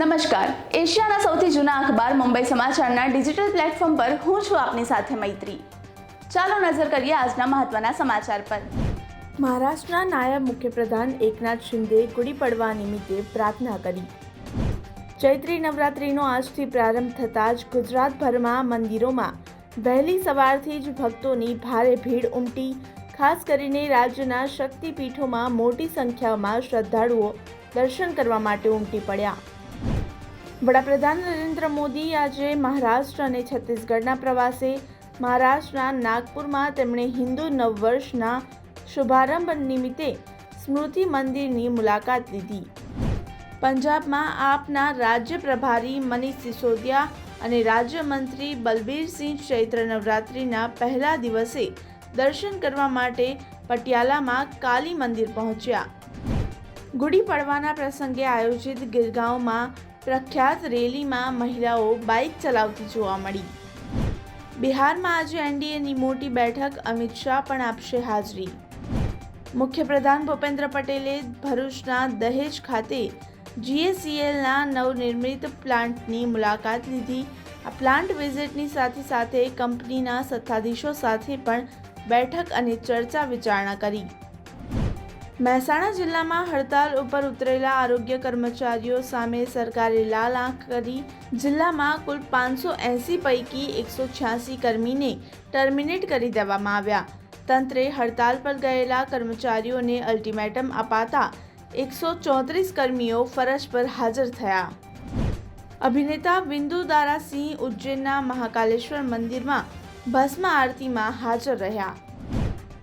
નમસ્કાર. એશિયાના સૌથી જૂના અખબાર મુંબઈ સમાચારના ડિજિટલ પ્લેટફોર્મ પર હું છું આપની સાથે મૈત્રી. ચાલો નજર કરીએ આજના મહત્વના સમાચાર પર. મહારાષ્ટ્રના નાયબ મુખ્યપ્રધાન એકનાથ શિંદે ગુડી પડવા નિમિત્તે પ્રાર્થના કરી. ચૈત્રી નવરાત્રિનો આજથી પ્રારંભ થતાં જ ગુજરાતભરમાં મંદિરોમાં વહેલી સવારથી જ ભક્તોની ભારે ભીડ ઉમટી, ખાસ કરીને રાજ્યના શક્તિપીઠોમાં મોટી સંખ્યામાં શ્રદ્ધાળુઓ દર્શન કરવા માટે ઉમટી પડ્યા. વડાપ્રધાન નરેન્દ્ર મોદી આજે મહારાષ્ટ્ર અને છત્તીસગઢના પ્રવાસે. મહારાષ્ટ્રના નાગપુરમાં તેમણે હિન્દુ નવવર્ષના શુભારંભ નિમિત્તે સ્મૃતિ મંદિરની મુલાકાત લીધી. પંજાબમાં આપના રાજ્ય પ્રભારી મનીષ સિસોદિયા અને રાજ્યમંત્રી બલબીરસિંહ ચૈત્ર નવરાત્રિના પહેલા દિવસે દર્શન કરવા માટે પટિયાલામાં કાલી મંદિર પહોંચ્યા. ગુડી પડવાના પ્રસંગે આયોજિત ગિરગાંવમાં પ્રખ્યાત રેલીમાં મહિલાઓ બાઇક ચલાવતી જોવા મળી. બિહારમાં આજે એનડીએની મોટી બેઠક, અમિત શાહ પણ આપશે હાજરી. મુખ્યપ્રધાન ભૂપેન્દ્ર પટેલે ભરૂચના દહેજ ખાતે જીએસીએલના નવનિર્મિત પ્લાન્ટની મુલાકાત લીધી. આ પ્લાન્ટ વિઝિટની સાથે સાથે કંપનીના સત્તાધીશો સાથે પણ બેઠક અને ચર્ચા વિચારણા કરી. મહેસાણા જિલ્લામાં હડતાલ ઉપર ઉતરેલા આરોગ્ય કર્મચારીઓ સામે સરકારે લાલ આંખ કરી જિલ્લામાં કુલ પાંચસો એંસી પૈકી એકસો છ્યાસી કર્મીને ટર્મિનેટ કરી દેવામાં આવ્યા. તંત્રે હડતાલ પર ગયેલા કર્મચારીઓને અલ્ટિમેટમ અપાતા એકસો ચોત્રીસ કર્મીઓ ફરજ પર હાજર થયા. અભિનેતા બિંદુ દારાસિંહ ઉજ્જૈનના મહાકાલેશ્વર મંદિરમાં ભસ્મ આરતીમાં હાજર રહ્યા.